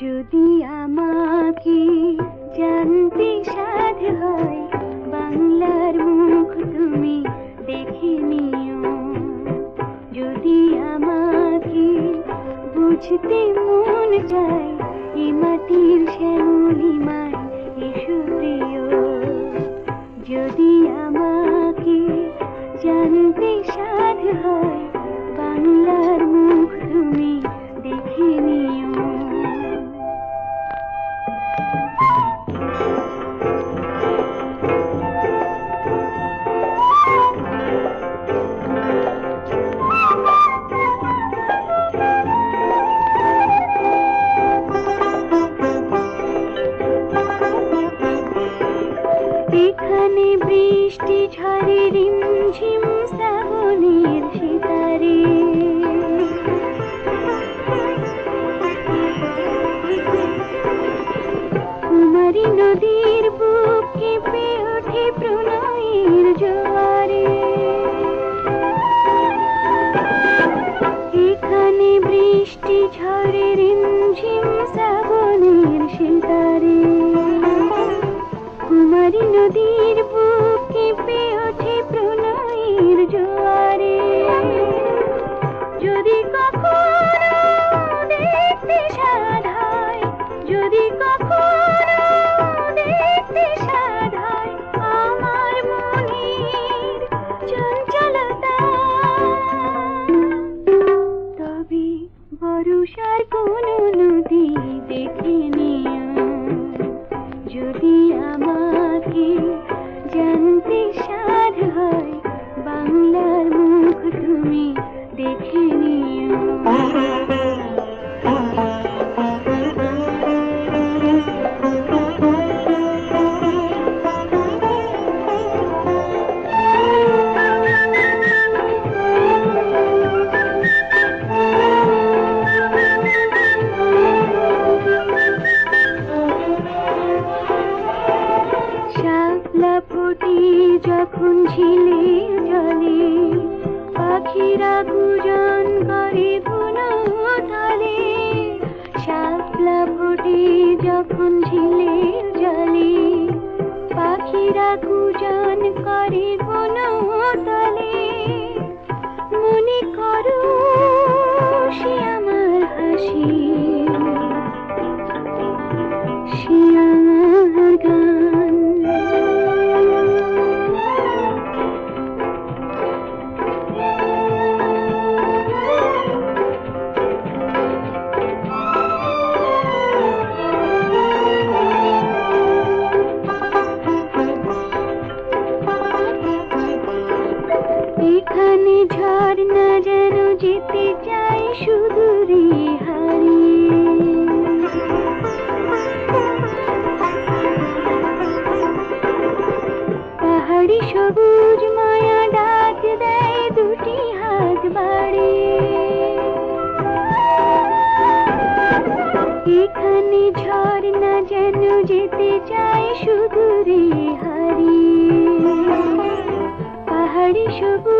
যদি আমাকে জানতে সাধ হয়, বাংলার মুখ তুমি দেখে নিও। যদি আমাকে বুঝতে মন চায়, এ মাটির শ্যামলিমায় এসো প্রিয়। যদি আমাকে জানতে এখানে বৃষ্টি ঝরে রিমঝিম শ্রাবণের সিতারে। যদি আমাকে জানতে সাধ হয় বাংলার মুখ তুমি দেখে নিও। যখন ঝিলে জলে, পাখিরা গুজন করে বনতলে শাপলা ফোটে যখন ঝিলে জলে, পাখিরা গুজন করে বনতলে সুদূরে পাহাড়ি সবুজ মায়া ডাক দেয় দুটি হাত বাড়ি। এখানে যেন যেতে হারি। পাহাড়ি সবুজ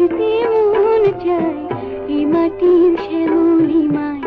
বুঝতে মন চায় মাটির শ্যামলিমায়